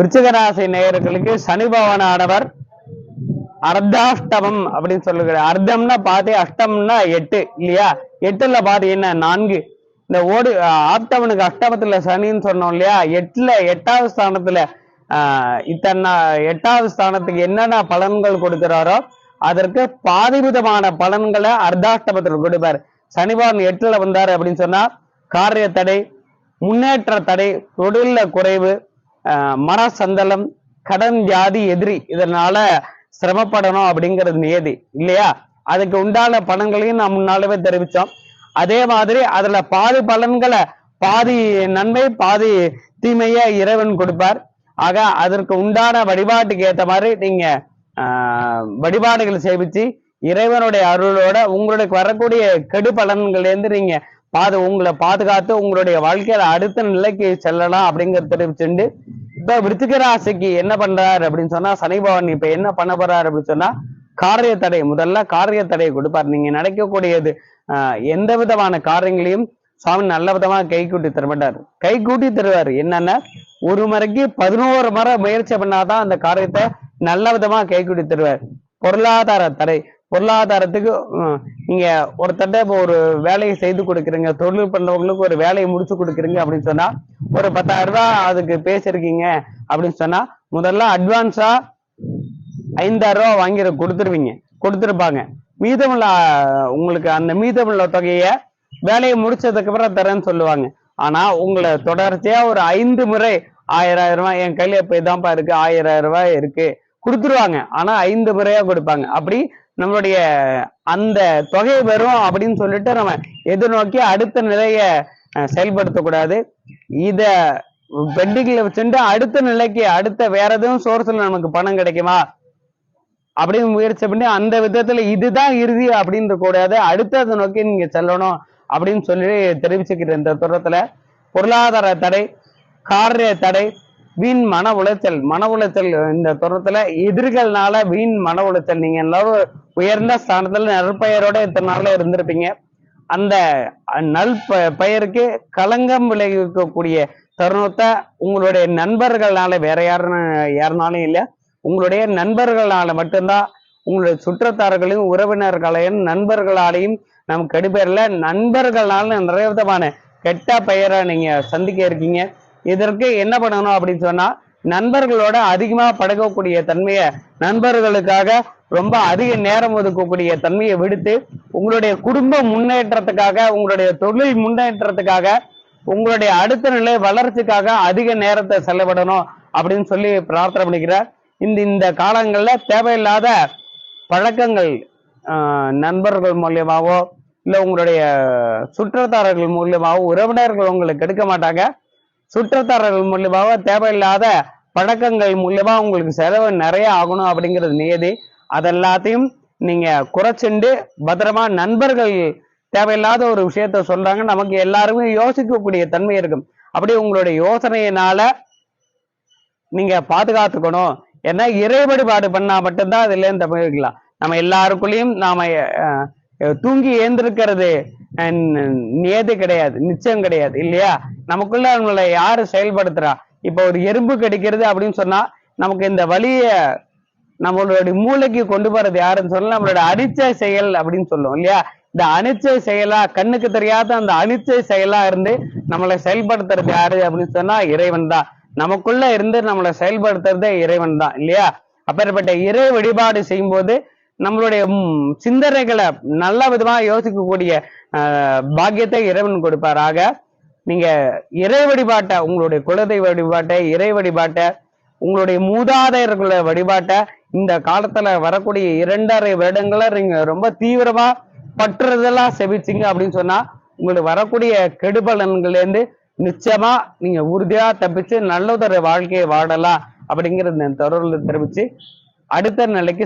விருச்சிகராசி நேயர்களுக்கு சனி பகவானானவர் அர்த்தாஷ்டமம் அப்படின்னு சொல்லுகிற அர்த்தம்னா பாதி அஷ்டம்னா எட்டு இல்லையா? எட்டுல பாதி என்ன? நான்கு. இந்த ஓடு ஆப்தவனுக்கு அஷ்டமத்துல சனின்னு சொன்னோம் இல்லையா? எட்டுல எட்டாவது ஸ்தானத்துல ஆஹ் இத்தனை எட்டாவது ஸ்தானத்துக்கு என்னென்ன பலன்கள் கொடுக்கிறாரோ அதற்கு பாதிவிதமான பலன்களை அர்த்தாஷ்டமத்தில் கொடுப்பார். சனிபவன் எட்டுல வந்தாரு அப்படின்னு சொன்னா காரிய தடை முன்னேற்ற தடை தொழில குறைவு மன சந்தலம் கடன் வியாதி எதிரி இதனால சிரமப்படணும் அப்படிங்கிறது நியதி இல்லையா? அதுக்கு உண்டான பலன்களையும் நாம் முன்னாலவே தெரிவித்தோம். அதே மாதிரி அதுல பாதி பலன்களை பாதி நன்மை பாதி தீமையை இறைவன் கொடுப்பார். ஆக அதற்கு உண்டான வழிபாட்டுக்கு ஏற்ற மாதிரி நீங்க வழிபாடுகள் சேவிச்சு இறைவனுடைய அருளோட உங்களுக்கு வரக்கூடிய கெடு பலன்கள்லேருந்து நீங்க பாது உங்களை பாதுகாத்து உங்களுடைய வாழ்க்கையில அடுத்த நிலைக்கு செல்லலாம் அப்படிங்கறத தெரிவிச்சுண்டு இப்ப விருத்திக ராசிக்கு என்ன பண்றாரு அப்படின்னு சொன்னா சனி பவன் இப்ப என்ன பண்ண போறாரு அப்படின்னு சொன்னா காரிய தடை முதல்ல காரிய தடையை கொடுப்பார். நீங்க நடக்கக்கூடியது ஆஹ், எந்த விதமான காரியங்களையும் சுவாமி நல்ல விதமா கை கூட்டி தரமாட்டார் கை கூட்டி தருவார். என்னன்னா ஒரு முறைக்கு பதினோரு முறை முயற்சி பண்ணாதான் அந்த காரியத்தை நல்ல விதமா கை கூட்டி தருவார். பொருளாதார தடை பொருளாதாரத்துக்கு நீங்க ஒருத்தட்ட இப்போ ஒரு வேலையை செய்து கொடுக்குறீங்க தொழில் பண்றவங்களுக்கு ஒரு வேலையை முடிச்சு கொடுக்குறீங்க அப்படின்னு சொன்னா ஒரு பத்தாயிரம் ரூபாய் அதுக்கு பேசிருக்கீங்க அப்படின்னு சொன்னா முதல்ல அட்வான்ஸா ஐந்தாயிரம் ரூபாய் வாங்கி கொடுத்துருவீங்க கொடுத்துருப்பாங்க. மீதமுள்ள உங்களுக்கு அந்த மீதமுள்ள தொகையை வேலையை முடிச்சதுக்கு அப்புறம் தரேன்னு சொல்லுவாங்க. ஆனா உங்களை தொடர்ச்சியா ஒரு ஐந்து முறை ஆயிரம் ஆயிரம் ரூபாய் என் கையில இப்ப இதான்ப்பா இருக்கு ஆயிரம் ஆயிரம் ரூபாய் இருக்கு கொடுத்துருவாங்க. ஆனா ஐந்து முறையா கொடுப்பாங்க. அப்படி நம்மளுடைய அந்த தொகை வரும் அப்படின்னு சொல்லிட்டு நம்ம எதிர்நோக்கி அடுத்த நிலைய செயல்படுத்தக்கூடாது. இத பெண்டிங்ல வச்சுட்டு அடுத்த நிலைக்கு அடுத்த வேற எதுவும் சோர்ஸ்ல நமக்கு பணம் கிடைக்குமா? அப்படின்னு முயற்சி பண்ணி அந்த விதத்துல இதுதான் இறுதி அப்படின்னு கூடாது. அடுத்ததை நோக்கி நீங்க செல்லணும் அப்படின்னு சொல்லி தெரிவிச்சுக்கிற இந்த தூரத்துல பொருளாதார தடை காரிய தடை வீண் மன உளைச்சல். மன உளைச்சல் இந்த தூரத்துல எதிரிகள்னால வீண் மன உளைச்சல். நீங்க எல்லாரும் உயர்ந்த ஸ்தானத்துல நற்பெயரோட இத்தனை நாள்ல இருந்திருப்பீங்க? அந்த நல் ப- பெயருக்கு களங்கம் விளைவிக்கக்கூடிய தருணத்தை உங்களுடைய நண்பர்களால வேற யாரும் யாருனாலும் இல்லை. உங்களுடைய நண்பர்களால மட்டும்தான் உங்களுடைய சுற்றத்தார்களையும் உறவினர்களையும் நண்பர்களாலையும் நமக்கு கெடுபேர்ல நண்பர்களால நிறைய விதமான கெட்ட பெயரை நீங்க சந்திக்க இருக்கீங்க. இதற்கு என்ன பண்ணணும் அப்படின்னு சொன்னா நண்பர்களோட அதிகமாக பழகக்கூடிய தன்மையை நண்பர்களுக்காக ரொம்ப அதிக நேரம் ஒதுக்கக்கூடிய தன்மையை விடுத்து உங்களுடைய குடும்ப முன்னேற்றத்துக்காக உங்களுடைய தொழில் முன்னேற்றத்துக்காக உங்களுடைய அடுத்த நிலை வளர்ச்சிக்காக அதிக நேரத்தை செலவிடணும் அப்படின்னு சொல்லி பிரார்த்தனை பண்ணிக்கிறார். இந்த இந்த காலங்களில் தேவையில்லாத பழக்கங்கள் நண்பர்கள் மூலியமாகவோ இல்லை உங்களுடைய சுற்றத்தாரர்கள் மூலியமாகவோ உறவினர்கள் உங்களுக்கு எடுக்க மாட்டாங்க. சுற்றத்தாரர்கள் மூலியமாகவோ தேவையில்லாத பழக்கங்கள் மூலியமாக உங்களுக்கு செலவு நிறைய ஆகணும் அப்படிங்கிறது நியதி. அதெல்லாத்தையும் நீங்க குறைச்சுண்டு பத்திரமா நண்பர்கள் தேவையில்லாத ஒரு விஷயத்த சொல்றாங்க. நமக்கு எல்லாருமே யோசிக்கக்கூடிய தன்மை இருக்கும். அப்படி உங்களுடைய யோசனையினால நீங்க பாதுகாத்துக்கணும். ஏன்னா இறை வழிபாடு பண்ணா மட்டும்தான் அதுல இருந்து தப்பிக்கலாம் நம்ம எல்லாருக்குள்ளேயும் நாம தூங்கி ஏந்திருக்கிறது அஹ், நியதி கிடையாது நிச்சயம் கிடையாது இல்லையா? நமக்குள்ள அவங்களை யாரு செயல்படுத்துறா? இப்ப ஒரு எறும்பு கிடைக்கிறது அப்படின்னு சொன்னா நமக்கு இந்த வழியை நம்மளுடைய மூளைக்கு கொண்டு போறது யாருன்னு சொன்னா நம்மளோட அடிச்ச செயல் அப்படின்னு சொல்லுவோம் இல்லையா? இந்த அனிச்சை செயலா கண்ணுக்கு தெரியாத அந்த அனிச்சை செயலா இருந்து நம்மளை செயல்படுத்துறது யாரு அப்படின்னு சொன்னா இறைவன் தான். நமக்குள்ள இருந்து நம்மளை செயல்படுத்துறதே இறைவன் தான் இல்லையா? அப்பேற்பட்ட இறை வழிபாடு செய்யும்போது நம்மளுடைய சிந்தனைகளை நல்ல விதமா யோசிக்கக்கூடிய பாக்கியத்தை இறைவன் கொடுப்பாராக. நீங்க இறை வழிபாட்டை உங்களுடைய குலதெய்வ வழிபாட்டை இறை வழிபாட்டை உங்களுடைய மூதாதையர்களை வழிபாட்டை இந்த காலத்துல வரக்கூடிய இரண்டரை வருடங்கள நீங்க ரொம்ப தீவிரமா பற்றுறதெல்லாம் செவிச்சிங்க அப்படின்னு சொன்னா உங்களுக்கு வரக்கூடிய கெடுபலன்கள்ல இருந்து நிச்சயமா நீங்க உறுதியா தப்பிச்சு நல்லதொரு வாழ்க்கையை வாழலாம் அப்படிங்கிறது இந்த தெரிவிச்சு அடுத்த நிலைக்கு